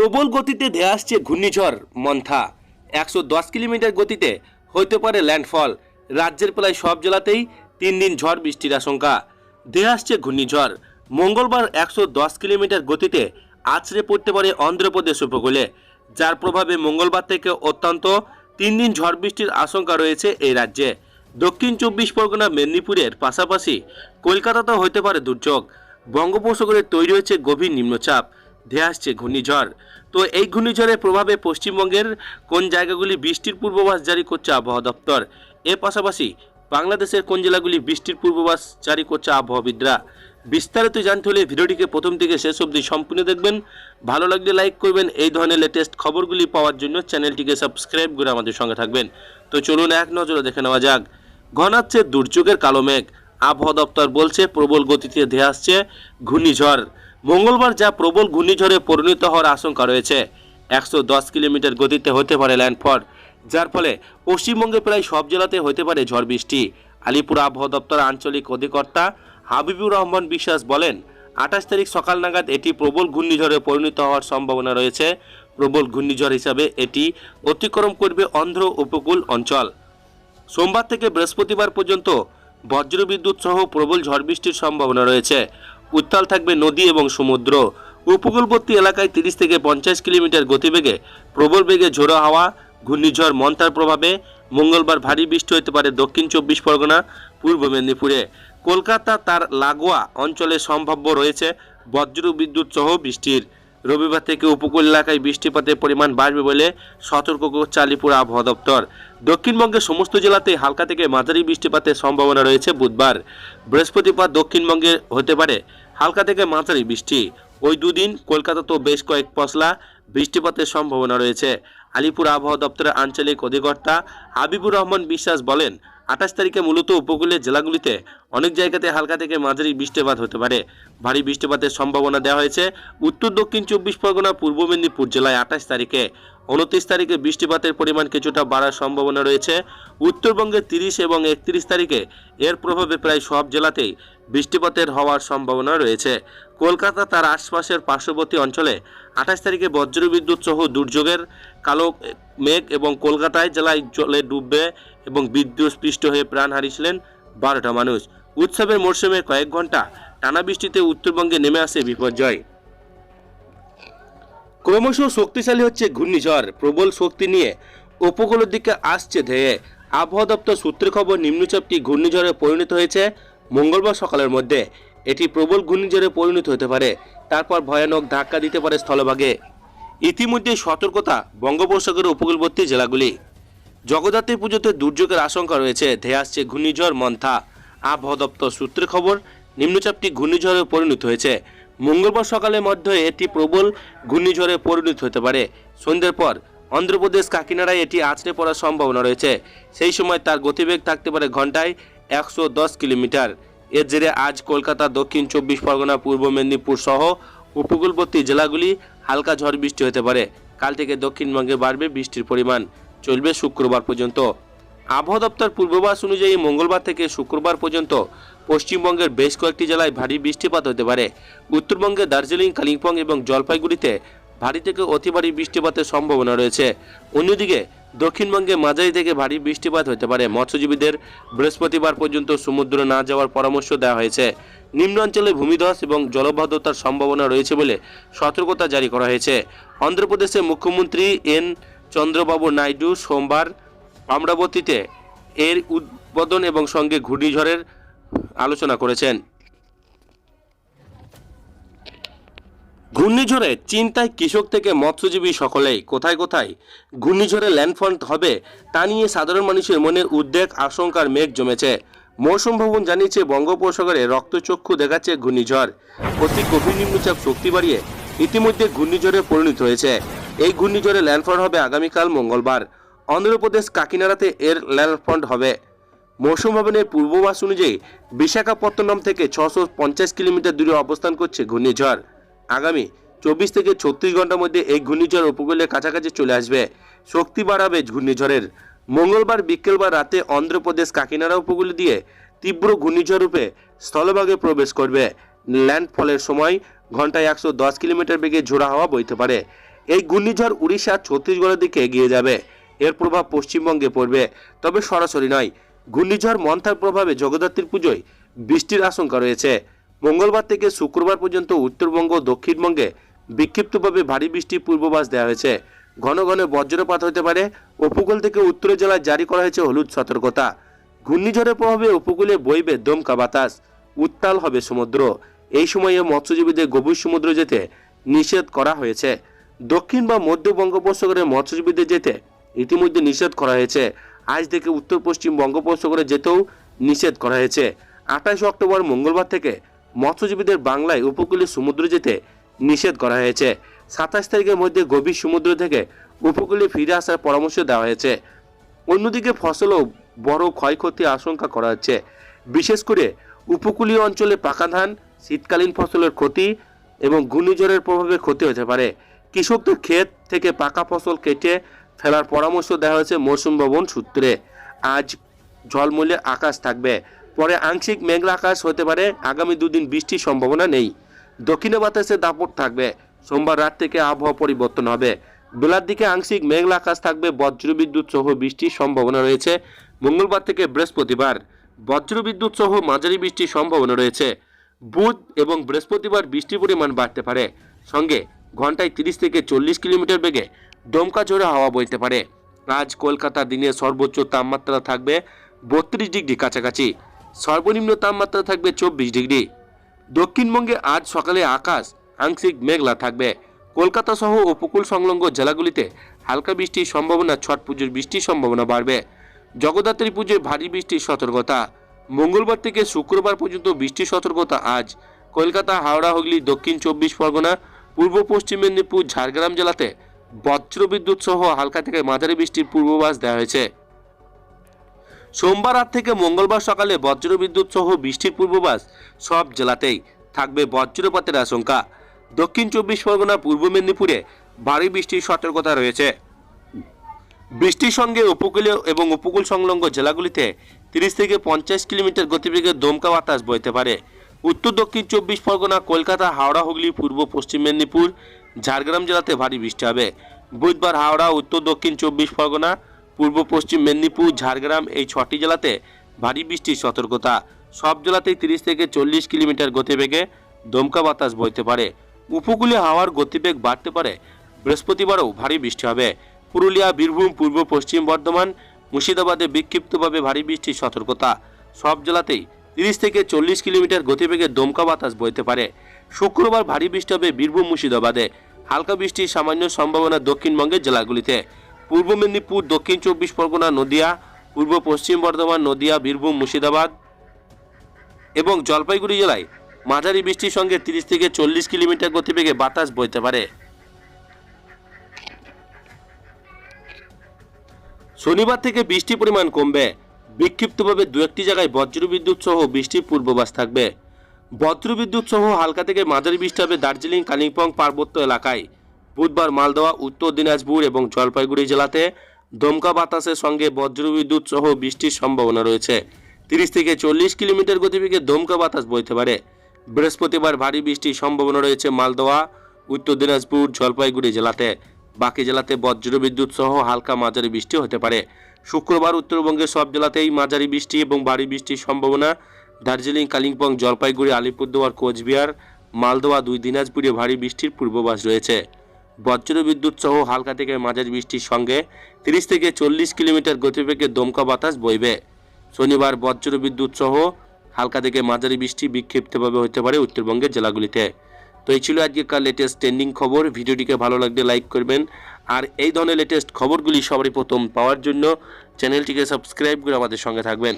প্রবল গতিতে ধেয়ে আসছে ঘূর্ণিঝড় মন্থা। একশো দশ কিলোমিটার গতিতে হতে পারে ল্যান্ডফল। রাজ্যের প্রায় সব জেলাতেই তিন দিন ঝড় বৃষ্টির আশঙ্কা। ধেয়ে আসছে ঘূর্ণিঝড়। মঙ্গলবার একশো দশ কিলোমিটার গতিতে আছড়ে পড়তে পারে অন্ধ্রপ্রদেশ উপকূলে। যার প্রভাবে মঙ্গলবার থেকে অত্যন্ত তিন দিন ঝড় বৃষ্টির আশঙ্কা রয়েছে এই রাজ্যে। দক্ষিণ চব্বিশ পরগনা, মেদিনীপুরের পাশাপাশি কলকাতাতেও হতে পারে দুর্যোগ। বঙ্গোপসাগরে তৈরি হয়েছে গভীর নিম্নচাপ। ধেয়ে আসছে ঘূর্ণিঝড়। তো এই ঘূর্ণিঝড়ের প্রভাবে পশ্চিমবঙ্গের কোন জায়গাগুলি বৃষ্টির পূর্বাভাস জারি করছে আবহাওয়া দপ্তর? এর পাশাপাশি বাংলাদেশের কোন জেলাগুলি বৃষ্টির পূর্বাভাস জারি করছে আবহাওয়াবিদরা? বিস্তারিত জানতে হলে ভিডিওটিকে প্রথম থেকে শেষ অবধি সম্পূর্ণ দেখবেন। ভালো লাগলে লাইক করবেন। এই ধরনের লেটেস্ট খবরগুলি পাওয়ার জন্য চ্যানেলটিকে সাবস্ক্রাইব করে আমাদের সঙ্গে থাকবেন। তো চলুন এক নজরে দেখে নেওয়া যাক। ঘনাচ্ছে দুর্যোগের কালো মেঘ। আবহাওয়া দপ্তর বলছে, প্রবল গতিতে ধেয়ে আসছে ঘূর্ণিঝড়। মঙ্গলবার যা প্রবল ঘূর্ণিঝড়ে পরিণত হওয়ার আশঙ্কা রয়েছে। একশো দশ কিলোমিটার গতিতে হতে পারে ল্যান্ডফল, যার ফলে পশ্চিমবঙ্গে প্রায় সব জেলাতে হতে পারে ঝড় বৃষ্টি। আলিপুর আবহাওয়া দপ্তর আঞ্চলিক অধিকর্তা হাবিবুর রহমান বিশ্বাস বলেন, আঠাশ তারিখ সকাল নাগাদ এটি প্রবল ঘূর্ণিঝড়ে পরিণত হওয়ার সম্ভাবনা রয়েছে। প্রবল ঘূর্ণিঝড় হিসাবে এটি অতিক্রম করবে অন্ধ্র উপকূল অঞ্চল। সোমবার থেকে বৃহস্পতিবার পর্যন্ত বজ্রবিদ্যুৎ সহ প্রবল ঝড় বৃষ্টির সম্ভাবনা রয়েছে। উত্তাল থাকবে নদী এবং সমুদ্র। উপকূলবর্তী এলাকায় তিরিশ থেকে পঞ্চাশ কিলোমিটার গতিবেগে, প্রবল বেগে ঝোড়ো হাওয়া, ঘূর্ণিঝড়, মন্তার প্রভাবে মঙ্গলবার ভারী বৃষ্টি হতে পারে দক্ষিণ চব্বিশ পরগনা, পূর্ব মেদিনীপুরে। কলকাতা তার লাগোয়া অঞ্চলে সম্ভাব্য রয়েছে বজ্র বিদ্যুৎ সহ বৃষ্টির। রবিবার থেকে উপকূল এলাকায় বৃষ্টিপাতের পরিমাণ বাড়বে বলে সতর্ক করছে আলিপুর আবহাওয়া দপ্তর। দক্ষিণবঙ্গের সমস্ত জেলাতে হালকা থেকে মাঝারি বৃষ্টিপাতের সম্ভাবনা রয়েছে বুধবার। বৃহস্পতিবার দক্ষিণবঙ্গে হতে পারে হালকা থেকে মাঝারি বৃষ্টি। ওই দুদিন কলকাতা তো বেশ কয়েক পশলা বৃষ্টিপাতের সম্ভাবনা রয়েছে। আলিপুর আবহাওয়া দপ্তরের আঞ্চলিক অধিকর্তা হাবিবুর রহমান বিশ্বাস বলেন আঠাশ তারিখে মূলত উপকূলীয় জেলাগুলিতে অনেক জায়গাতে হালকা থেকে মাঝারি বৃষ্টিপাত হতে পারে। ভারী বৃষ্টিপাতের সম্ভাবনা দেওয়া হয়েছে। উত্তর, দক্ষিণ, চব্বিশ পরগনা, পূর্ব মেদিনীপুর জেলায় আঠাশ তারিখে। উনত্রিশ তারিখে বৃষ্টিপাতের পরিমাণ কিছুটা বাড়ার সম্ভাবনা রয়েছে। উত্তরবঙ্গে তিরিশ এবং একত্রিশ তারিখে এর প্রভাবে প্রায় সব জেলাতেই বৃষ্টিপাতের হওয়ার সম্ভাবনা রয়েছে। কলকাতা তার আশপাশের পার্শ্ববর্তী অঞ্চলে আঠাশ তারিখে বজ্রবিদ্যুৎ সহ দুর্যোগের কালো মেঘ এবং কলকাতায় জেলায় জলে ডুববে এবং বিদ্যুৎ স্পৃষ্ট হয়ে প্রাণ হারিয়েছিলেন বারোটা মানুষ। উৎসবের মরশুমে কয়েক ঘণ্টা টানা বৃষ্টিতে উত্তরবঙ্গে নেমে আসে বিপর্যয়। ক্রমশ শক্তিশালী হচ্ছে ঘূর্ণিঝড়। প্রবল শক্তি নিয়ে উপকূলের দিকে আসছে ধেয়ে। আবহাওয়া দপ্তর সূত্রে খবর, নিম্নচাপটি ঘূর্ণিঝড়ে পরিণত হয়েছে মঙ্গলবার সকালের মধ্যে। এটি প্রবল ঘূর্ণিঝড়ে পরিণত হতে পারে। তারপর ভয়ানক ধাক্কা দিতে পারে স্থলভাগে। ইতিমধ্যে সতর্কতা বঙ্গোপসাগরের উপকূলবর্তী জেলাগুলি। জগদ্ধাত্রী পুজোতে দুর্যোগের আশঙ্কা রয়েছে। ধেয়ে আসছে ঘূর্ণিঝড় মন্থা। আবহাওয়া দপ্তর সূত্রে খবর, নিম্নচাপটি ঘূর্ণিঝড়ে পরিণত হয়েছে। মঙ্গলবার সকালের মধ্যে এটি প্রবল ঘূর্ণিঝড়ে পরিণত হতে পারে। সন্ধ্যের পর অন্ধ্রপ্রদেশ, কাকিনাড়ায় এটি আছড়ে পড়ার সম্ভাবনা রয়েছে। সেই সময় তার গতিবেগ থাকতে পারে ঘন্টায় একশো দশ কিলোমিটার। এর জেরে আজ কলকাতা, দক্ষিণ চব্বিশ পরগনা, পূর্ব মেদিনীপুর সহ উপকূলবর্তী জেলাগুলি হালকা ঝড় বৃষ্টি হতে পারে। কাল থেকে দক্ষিণবঙ্গে বাড়বে বৃষ্টির পরিমাণ। চলবে শুক্রবার পর্যন্ত। আবহাওয়া দপ্তর পূর্বাভাস অনুযায়ী মঙ্গলবার থেকে শুক্রবার পর্যন্ত পশ্চিমবঙ্গের বেশ কয়েকটি জেলায় ভারী বৃষ্টিপাত হতে পারে। উত্তরবঙ্গে দার্জিলিং, কালিম্পং এবং জলপাইগুড়িতে ভারী থেকে অতি ভারী বৃষ্টিপাতের সম্ভাবনা রয়েছে। অন্যদিকে দক্ষিণবঙ্গে মাঝারি থেকে ভারী বৃষ্টিপাত হতে পারে। মৎস্যজীবীদের বৃহস্পতিবার পর্যন্ত সমুদ্রে না যাওয়ার পরামর্শ দেওয়া হয়েছে। নিম্ন অঞ্চলে ভূমিধস এবং জলবদ্ধতার সম্ভাবনা রয়েছে বলে সতর্কতা জারি করা হয়েছে। অন্ধ্রপ্রদেশের মুখ্যমন্ত্রী এন চন্দ্রবাবু নাইডু সোমবার অমরাবতীতে এর উদ্বোধন এবং সঙ্গে ঘূর্ণিঝড়ের আলোচনা করেছেন। ঘূর্ণিঝড়ে চিন্তায় কৃষক থেকে মৎস্যজীবী সকলেই কোথায় কোথায় ঘূর্ণিঝড়ে ল্যান্ডফল হবে তা নিয়ে সাধারণ মানুষের মনে উদ্বেগ আশঙ্কার মেঘ জমেছে। মৌসুম ভবন জানিয়েছে বঙ্গোপসাগরে রক্তচক্ষু দেখাচ্ছে ঘূর্ণিঝড়। অতি গভীর নিম্নচাপ শক্তি বাড়িয়ে ইতিমধ্যে ঘূর্ণিঝড়ে পরিণত হয়েছে। এই ঘূর্ণিঝড়ে ল্যান্ডফল হবে আগামীকাল মঙ্গলবার। অন্ধ্রপ্রদেশ কাকিনাড়াতে এর ল্যান্ডফল হবে। মৌসুম ভবনের পূর্বাভাস অনুযায়ী বিশাখাপত্তনম থেকে ছশো কিলোমিটার দূরে অবস্থান করছে ঘূর্ণিঝড়। আগামী চব্বিশ থেকে ছত্রিশ ঘণ্টার মধ্যে এই ঘূর্ণিঝড় উপকূলের কাছাকাছি চলে আসবে। শক্তি বাড়াবে ঘূর্ণিঝড়ের। মঙ্গলবার বিকেল বা রাতে অন্ধ্রপ্রদেশ, কাকিনাড়া উপকূল দিয়ে তীব্র ঘূর্ণিঝড় রূপে স্থলভাগে প্রবেশ করবে। ল্যান্ডফলের সময় ঘন্টায় একশো দশ কিলোমিটার বেগে ঝোড়া হাওয়া বইতে পারে। এই ঘূর্ণিঝড় উড়িষ্যা, ছত্তিশগড়ের দিকে এগিয়ে যাবে। এর প্রভাব পশ্চিমবঙ্গে পড়বে। তবে সরাসরি নয়, ঘূর্ণিঝড় মন্থার প্রভাবে জগদ্ধাত্রীর পুজোয় বৃষ্টির আশঙ্কা রয়েছে। মঙ্গলবার থেকে শুক্রবার পর্যন্ত উত্তরবঙ্গ, দক্ষিণবঙ্গে বিক্ষিপ্তভাবে ভারী বৃষ্টির পূর্বাভাস দেওয়া হয়েছে। ঘন ঘন বজ্রপাত হতে পারে। উপকূল থেকে উত্তর জেলায় জারি করা হয়েছে হলুদ সতর্কতা। ঘূর্ণিঝড়ের প্রভাবে উপকূলে বইবে দমকা বাতাস। উত্তাল হবে সমুদ্র। এই সময়ে মৎস্যজীবীদের গভীর সমুদ্র যেতে নিষেধ করা হয়েছে। দক্ষিণ বা মধ্য বঙ্গোপসাগরে মৎস্যজীবীদের যেতে ইতিমধ্যে নিষেধ করা হয়েছে। আজ থেকে উত্তর পশ্চিম বঙ্গোপসাগরে যেতেও নিষেধ করা হয়েছে। আঠাশে অক্টোবর মঙ্গলবার থেকে মৎস্যজীবীদের বাংলায় উপকূলীয় সমুদ্র যেতে নিষেধ করা হয়েছে। সাতাশ তারিখের মধ্যে গভীর সমুদ্র থেকে উপকূলে ফিরে আসার পরামর্শ দেওয়া হয়েছে। অন্যদিকে ফসলও বড় ক্ষয়ক্ষতির আশঙ্কা করা হচ্ছে। বিশেষ করে উপকূলীয় অঞ্চলে পাকা ধান, শীতকালীন ফসলের ক্ষতি এবং ঘূর্ণিঝড়ের প্রভাবে ক্ষতি হতে পারে। কৃষকদের ক্ষেত থেকে পাকা ফসল কেটে ফেলার পরামর্শ দেওয়া হয়েছে মৌসুম ভবন সূত্রে। আজ ঝলমলে আকাশ থাকবে। পরে আংশিক মেঘলা আকাশ হতে পারে। আগামী দুদিন বৃষ্টির সম্ভাবনা নেই। দক্ষিণে বাতাসে দাপট থাকবে। সোমবার রাত থেকে আবহাওয়া পরিবর্তন হবে। বেলার দিকে আংশিক মেঘলা আকাশ থাকবে। বজ্রবিদ্যুৎ সহ বৃষ্টির সম্ভাবনা রয়েছে। মঙ্গলবার থেকে বৃহস্পতিবার বজ্রবিদ্যুৎ সহ মাঝারি বৃষ্টির সম্ভাবনা রয়েছে। বুধ এবং বৃহস্পতিবার বৃষ্টির পরিমাণ বাড়তে পারে। সঙ্গে ঘন্টায় তিরিশ থেকে চল্লিশ কিলোমিটার বেগে দমকা ঝোড়ো হাওয়া বইতে পারে। আজ কলকাতা দিনে সর্বোচ্চ তাপমাত্রা থাকবে বত্রিশ ডিগ্রি কাছাকাছি। সর্বনিম্ন তাপমাত্রা থাকবে চব্বিশ ডিগ্রি। দক্ষিণবঙ্গে আজ সকালে আকাশ, আংশিক মেঘলা থাকবে। কলকাতা সহ উপকূল সংলগ্ন জেলাগুলিতে হালকা বৃষ্টির সম্ভাবনা, ছট পুজোর বৃষ্টির সম্ভাবনা বাড়বে। জগদ্ধাত্রী পুজোয় ভারী বৃষ্টির সতর্কতা। মঙ্গলবার থেকে শুক্রবার পর্যন্ত বৃষ্টির সতর্কতা আজ। কলকাতা, হাওড়া, হুগলি, দক্ষিণ চব্বিশ পরগনা, পূর্ব পশ্চিম মেদিনীপুর, ঝাড়গ্রাম জেলাতে বজ্রবিদ্যুৎ সহ হালকা থেকে মাঝারি বৃষ্টির পূর্বাভাস দেওয়া হয়েছে। সোমবার রাত থেকে মঙ্গলবার সকালে বজ্রবিদ্যুৎ সহ বৃষ্টির পূর্বাভাস সব জেলাতেই থাকবে বজ্রপাতের আশঙ্কা। দক্ষিণ চব্বিশ পরগনা, পূর্ব মেদিনীপুরে ভারী বৃষ্টির সতর্কতা রয়েছে। বৃষ্টির সঙ্গে উপকূলীয় এবং উপকূল সংলগ্ন জেলাগুলিতে তিরিশ থেকে পঞ্চাশ কিলোমিটার গতিবেগে দমকা বাতাস বইতে পারে। উত্তর দক্ষিণ চব্বিশ পরগনা, কলকাতা, হাওড়া, হুগলি, পূর্ব পশ্চিম মেদিনীপুর, ঝাড়গ্রাম জেলাতে ভারী বৃষ্টি হবে। বুধবার হাওড়া, উত্তর দক্ষিণ চব্বিশ পরগনা পূর্ব পশ্চিম মেদিনীপুর, ঝাড়গ্রাম এই ছটি জেলাতে ভারী বৃষ্টির সতর্কতা। সব জেলাতেই তিরিশ থেকে চল্লিশ কিলোমিটার গতিবেগে দমকা বাতাস বইতে পারে। উপকূলে হাওয়ার গতিবেগ বাড়তে পারে। বৃহস্পতিবারও ভারী বৃষ্টি হবে। পুরুলিয়া, বীরভূম, পূর্ব পশ্চিম বর্ধমান, মুর্শিদাবাদে বিক্ষিপ্তভাবে ভারী বৃষ্টির সতর্কতা। সব জেলাতেই তিরিশ থেকে চল্লিশ কিলোমিটার গতিবেগে দমকা বাতাস বইতে পারে। শুক্রবার ভারী বৃষ্টি হবে বীরভূম, মুর্শিদাবাদে। হালকা বৃষ্টির সামান্য সম্ভাবনা দক্ষিণবঙ্গের জেলাগুলিতে। পূর্ব মেদিনীপুর, দক্ষিণ চব্বিশ পরগনা, নদিয়া, পূর্ব পশ্চিম বর্ধমান, নদিয়া, বীরভূম, মুর্শিদাবাদ এবং জলপাইগুড়ি জেলায় মাঝারি বৃষ্টির সঙ্গে তিরিশ থেকে চল্লিশ কিলোমিটার গতিবেগে বাতাস বইতে পারে। শনিবার থেকে বৃষ্টির পরিমাণ কমবে। বিক্ষিপ্তভাবে দু একটি জায়গায় বজ্রবিদ্যুৎ সহ বৃষ্টির পূর্বাভাস থাকবে। বজ্রবিদ্যুৎ সহ হালকা থেকে মাঝারি বৃষ্টি হবে দার্জিলিং, কালিম্পং, পার্বত্য এলাকায়। বুধবার মালদহ উত্তর দিনাজপুর এবং জলপাইগুড়ি জেলাতে দমকা বাতাসের সঙ্গে বজ্রবিদ্যুৎ সহ বৃষ্টির সম্ভাবনা রয়েছে। তিরিশ থেকে চল্লিশ কিলোমিটার গতিবেগে দমকা বাতাস বইতে পারে। বৃহস্পতিবার ভারী বৃষ্টির সম্ভাবনা রয়েছে মালদহ উত্তর দিনাজপুর, জলপাইগুড়ি জেলাতে। বাকি জেলাতে বজ্রবিদ্যুৎ সহ হালকা মাঝারি বৃষ্টি হতে পারে। শুক্রবার উত্তরবঙ্গের সব জেলাতেই মাঝারি বৃষ্টি এবং ভারী বৃষ্টির সম্ভাবনা। দার্জিলিং, কালিম্পং, জলপাইগুড়ি, আলিপুরদুয়ার, কোচবিহার মালদোয়া দুই দিনাজপুরে ভারী বৃষ্টির পূর্বাভাস রয়েছে। বজ্রবিদ্যুৎ সহ হালকা থেকে মাঝারি বৃষ্টির সঙ্গে তিরিশ থেকে চল্লিশ কিলোমিটার গতিবেগে দমকা বাতাস বইবে। শনিবার বজ্রবিদ্যুৎ সহ হালকা থেকে মাঝারি বৃষ্টি বিক্ষিপ্তভাবে হতে পারে উত্তরবঙ্গের জেলাগুলিতে। তো এই ছিল আজকেকার লেটেস্ট ট্রেন্ডিং খবর। ভিডিওটিকে ভালো লাগলে লাইক করবেন। আর এই ধরনের লেটেস্ট খবরগুলি সবারই প্রথম পাওয়ার জন্য চ্যানেলটিকে সাবস্ক্রাইব করে আমাদের সঙ্গে থাকবেন।